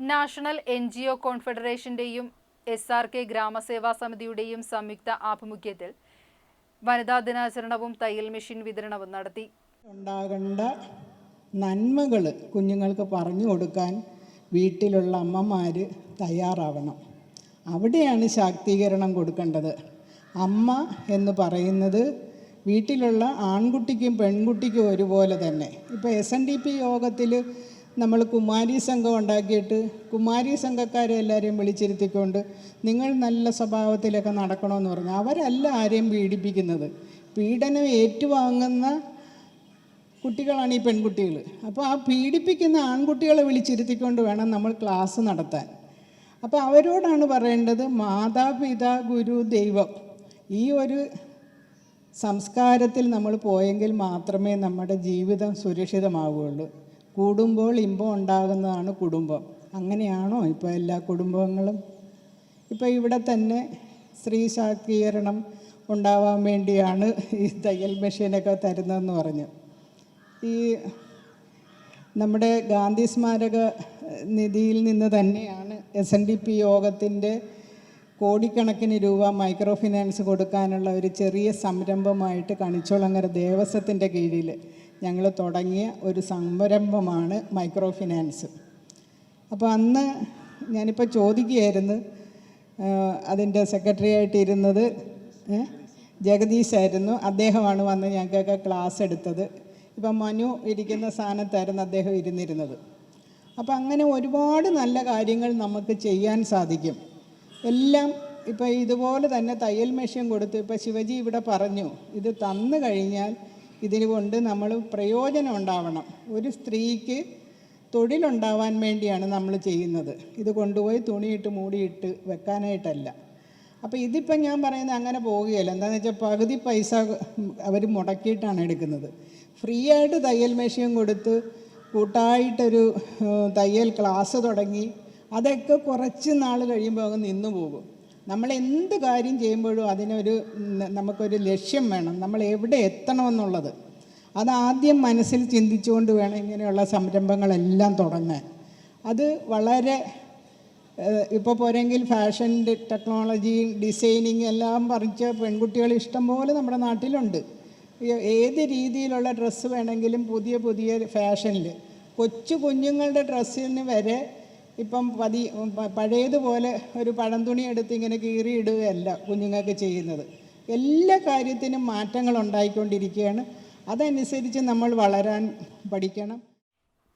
National N G O കോൺഫെഡറേഷന്റെയും S R K ഗ്രാമസേവാ സമിതിയുടെയും സംയുക്ത ആഭിമുഖ്യത്തിൽ വനിതാ ദിനാചരണവും തയ്യൽ മെഷീൻ വിതരണവും നടത്തി. ഉണ്ടാകേണ്ട നന്മകൾ കുഞ്ഞുങ്ങൾക്ക് പറഞ്ഞു കൊടുക്കാൻ വീട്ടിലുള്ള അമ്മമാർ തയ്യാറാവണം. അവിടെയാണ് ശാക്തീകരണം കൊടുക്കേണ്ടത്. അമ്മ എന്ന് പറയുന്നത് വീട്ടിലുള്ള ആൺകുട്ടിക്കും പെൺകുട്ടിക്കും ഒരുപോലെ തന്നെ. ഇപ്പോൾ എസ് എൻ ഡി പി യോഗത്തിൽ നമ്മൾ കുമാരി സംഘം ഉണ്ടാക്കിയിട്ട് കുമാരി സംഘക്കാരെ എല്ലാവരെയും വിളിച്ചിരുത്തിക്കൊണ്ട് നിങ്ങൾ നല്ല സ്വഭാവത്തിലൊക്കെ നടക്കണമെന്ന് പറഞ്ഞു. അവരല്ല ആരെയും പീഡിപ്പിക്കുന്നത്. പീഡനം ഏറ്റുവാങ്ങുന്ന കുട്ടികളാണ് ഈ പെൺകുട്ടികൾ. അപ്പോൾ ആ പീഡിപ്പിക്കുന്ന ആൺകുട്ടികളെ വിളിച്ചിരുത്തിക്കൊണ്ട് വേണം നമ്മൾ ക്ലാസ് നടത്താൻ. അപ്പോൾ അവരോടാണ് പറയേണ്ടത് മാതാപിതാ ഗുരു ദൈവം ഈ ഒരു സംസ്കാരത്തിൽ നമ്മൾ പോയെങ്കിൽ മാത്രമേ നമ്മുടെ ജീവിതം സുരക്ഷിതമാവുകയുള്ളൂ. കൂടുമ്പോൾ ഇമ്പം ഉണ്ടാകുന്നതാണ് കുടുംബം. അങ്ങനെയാണോ ഇപ്പോൾ എല്ലാ കുടുംബങ്ങളും? ഇപ്പോൾ ഇവിടെ തന്നെ സ്ത്രീ ശാക്തീകരണം ഉണ്ടാവാൻ വേണ്ടിയാണ് ഈ തയ്യൽ മെഷീനൊക്കെ തരുന്നതെന്ന് പറഞ്ഞു. ഈ നമ്മുടെ ഗാന്ധി സ്മാരക നിധിയിൽ നിന്ന് തന്നെയാണ് എസ് എൻ ഡി പി യോഗത്തിന്റെ കോടിക്കണക്കിന് രൂപ മൈക്രോ ഫിനാൻസ് കൊടുക്കാനുള്ള ഒരു ചെറിയ സംരംഭമായിട്ട് കണിച്ചോളങ്ങര ദേവസ്വത്തിന്റെ കീഴിൽ ഞങ്ങൾ തുടങ്ങിയ ഒരു സംരംഭമാണ് മൈക്രോ ഫിനാൻസ് അപ്പോൾ അന്ന് ഞാനിപ്പോൾ ചോദിക്കുകയായിരുന്നു അതിന്റെ സെക്രട്ടറി ആയിട്ടിരുന്നത് ജഗദീഷായിരുന്നു അദ്ദേഹമാണ് വന്ന് ഞങ്ങൾക്കൊക്കെ ക്ലാസ് എടുത്തത്. ഇപ്പം മനു ഇരിക്കുന്ന സ്ഥാനത്തായിരുന്നു അദ്ദേഹം ഇരുന്നിരുന്നത്. അപ്പം അങ്ങനെ ഒരുപാട് നല്ല കാര്യങ്ങൾ നമുക്ക് ചെയ്യാൻ സാധിക്കും. എല്ലാം ഇപ്പം ഇതുപോലെ തന്നെ തയ്യൽ മെഷീൻ കൊടുത്ത് ഇപ്പം ശിവജി ഇവിടെ പറഞ്ഞു ഇത് തന്നു കഴിഞ്ഞാൽ ഇതിന് കൊണ്ട് നമ്മൾ പ്രയോജനം ഉണ്ടാവണം. ഒരു സ്ത്രീക്ക് തൊഴിലുണ്ടാവാൻ വേണ്ടിയാണ് നമ്മൾ ചെയ്യുന്നത്. ഇത് കൊണ്ടുപോയി തുണിയിട്ട് മൂടിയിട്ട് വെക്കാനായിട്ടല്ല. അപ്പോൾ ഇതിപ്പം ഞാൻ പറയുന്നത് അങ്ങനെ പോവുകയല്ല. എന്താണെന്ന് വെച്ചാൽ പകുതി പൈസ അവർ മുടക്കിയിട്ടാണ് എടുക്കുന്നത്. ഫ്രീ ആയിട്ട് തയ്യൽ മെഷീൻ കൊടുത്ത് കൂട്ടായിട്ടൊരു തയ്യൽ ക്ലാസ് തുടങ്ങി അതൊക്കെ കുറച്ച് നാൾ കഴിയുമ്പോൾ അങ്ങ് നിന്നു പോകും. നമ്മൾ എന്ത് കാര്യം ചെയ്യുമ്പോഴും അതിനൊരു നമുക്കൊരു ലക്ഷ്യം വേണം. നമ്മൾ എവിടെ എത്തണമെന്നുള്ളത്. അതാദ്യം മനസ്സിൽ ചിന്തിച്ചുകൊണ്ട് വേണം ഇങ്ങനെയുള്ള സംരംഭങ്ങളെല്ലാം തുടങ്ങാൻ. അത് വളരെ ഇപ്പോൾ പോരെങ്കിൽ ഫാഷൻ ടെക്നോളജി ഡിസൈനിങ് എല്ലാം പറിച്ച പെൺകുട്ടികൾ ഇഷ്ടം പോലെ നമ്മുടെ നാട്ടിലുണ്ട്. ഏത് രീതിയിലുള്ള ഡ്രസ്സ് വേണമെങ്കിലും പുതിയ പുതിയ ഫാഷനിൽ കൊച്ചു കുഞ്ഞുങ്ങളുടെ ഡ്രസ്സിന് വരെ ഇപ്പം പതി പഴയതുപോലെ ഒരു പഴം തുണി എടുത്ത് ഇങ്ങനെ കീറിയിടുകയല്ല കുഞ്ഞുങ്ങൾക്ക് ചെയ്യുന്നത്. എല്ലാ കാര്യത്തിനും മാറ്റങ്ങൾ ഉണ്ടായിക്കൊണ്ടിരിക്കുകയാണ്. അതനുസരിച്ച് നമ്മൾ വളരാൻ പഠിക്കണം.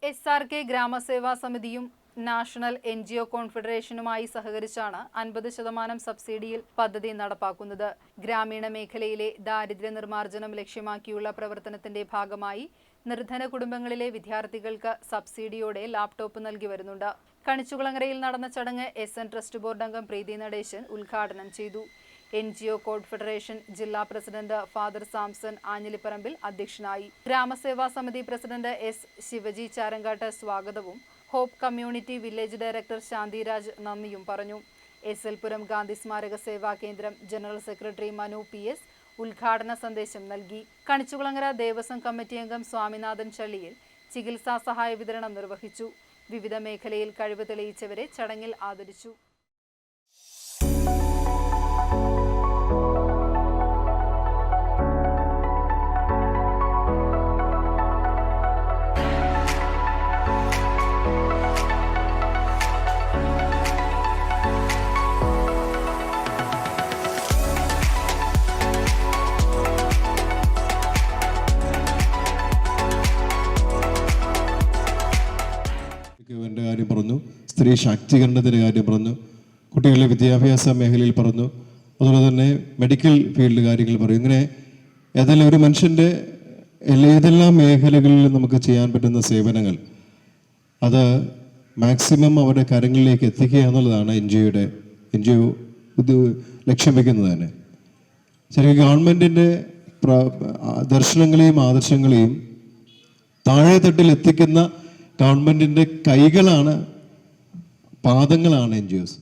എസ് ആർ കെ ഗ്രാമസേവാ സമിതിയും നാഷണൽ എൻ ജി ഒ കോൺഫെഡറേഷനുമായി സഹകരിച്ചാണ് അൻപത് ശതമാനം സബ്സിഡിയിൽ പദ്ധതി നടപ്പാക്കുന്നത്. ഗ്രാമീണ മേഖലയിലെ ദാരിദ്ര്യ നിർമ്മാർജനം ലക്ഷ്യമാക്കിയുള്ള പ്രവർത്തനത്തിന്റെ ഭാഗമായി നിർധന കുടുംബങ്ങളിലെ വിദ്യാർത്ഥികൾക്ക് സബ്സിഡിയോടെ ലാപ്ടോപ്പ് നൽകി വരുന്നുണ്ട്. കണിച്ചുകുളങ്ങരയിൽ നടന്ന ചടങ്ങ് എസ് എൻ ട്രസ്റ്റ് ബോർഡ് അംഗം പ്രീതി നടേശൻ ഉദ്ഘാടനം ചെയ്തു. എൻ ജി ഒ കോൺഫെഡറേഷൻ ജില്ലാ പ്രസിഡന്റ് ഫാദർ സാംസൺ ആഞ്ഞിലിപ്പറമ്പിൽ അധ്യക്ഷനായി. ഗ്രാമസേവാ സമിതി പ്രസിഡന്റ് എസ് ശിവജി ചാരങ്കാട്ട് സ്വാഗതവും hope community village director Shantiraj നന്ദിയും പറഞ്ഞു. എസ് എൽ പുരം ഗാന്ധി സ്മാരക സേവാ കേന്ദ്രം general secretary Manu P S ഉദ്ഘാടന സന്ദേശം നൽകി. കണിച്ചുകുളങ്ങര ദേവസ്വം കമ്മിറ്റി അംഗം സ്വാമിനാഥൻ ചള്ളിയിൽ ചികിത്സാ സഹായ വിതരണം നിർവഹിച്ചു. വിവിധ മേഖലയിൽ കഴിവ് തെളിയിച്ചവരെ ചടങ്ങിൽ ആദരിച്ചു. എന്റെ കാര്യം പറഞ്ഞു സ്ത്രീ ശാക്തീകരണത്തിന്റെ കാര്യം പറഞ്ഞു കുട്ടികളുടെ വിദ്യാഭ്യാസ മേഖലയിൽ പറഞ്ഞു അതുപോലെ തന്നെ മെഡിക്കൽ ഫീൽഡ് കാര്യങ്ങൾ പറയും ഇങ്ങനെ ഏതെല്ലാം ഒരു മനുഷ്യന്റെ ഏതെല്ലാം മേഖലകളിൽ നമുക്ക് ചെയ്യാൻ പറ്റുന്ന സേവനങ്ങൾ അത് മാക്സിമം അവരുടെ കരങ്ങളിലേക്ക് എത്തിക്കുക എന്നുള്ളതാണ് N G O N G O ഇത് ലക്ഷ്യം വെക്കുന്നത് തന്നെ. ശരിക്കും ഗവൺമെന്റിന്റെ ദർശനങ്ങളെയും ആദർശങ്ങളെയും താഴെത്തട്ടിൽ എത്തിക്കുന്ന ഗവൺമെന്റിന്റെ കൈകളാണ് പാദങ്ങളാണ് എൻ ജി ഒസ്.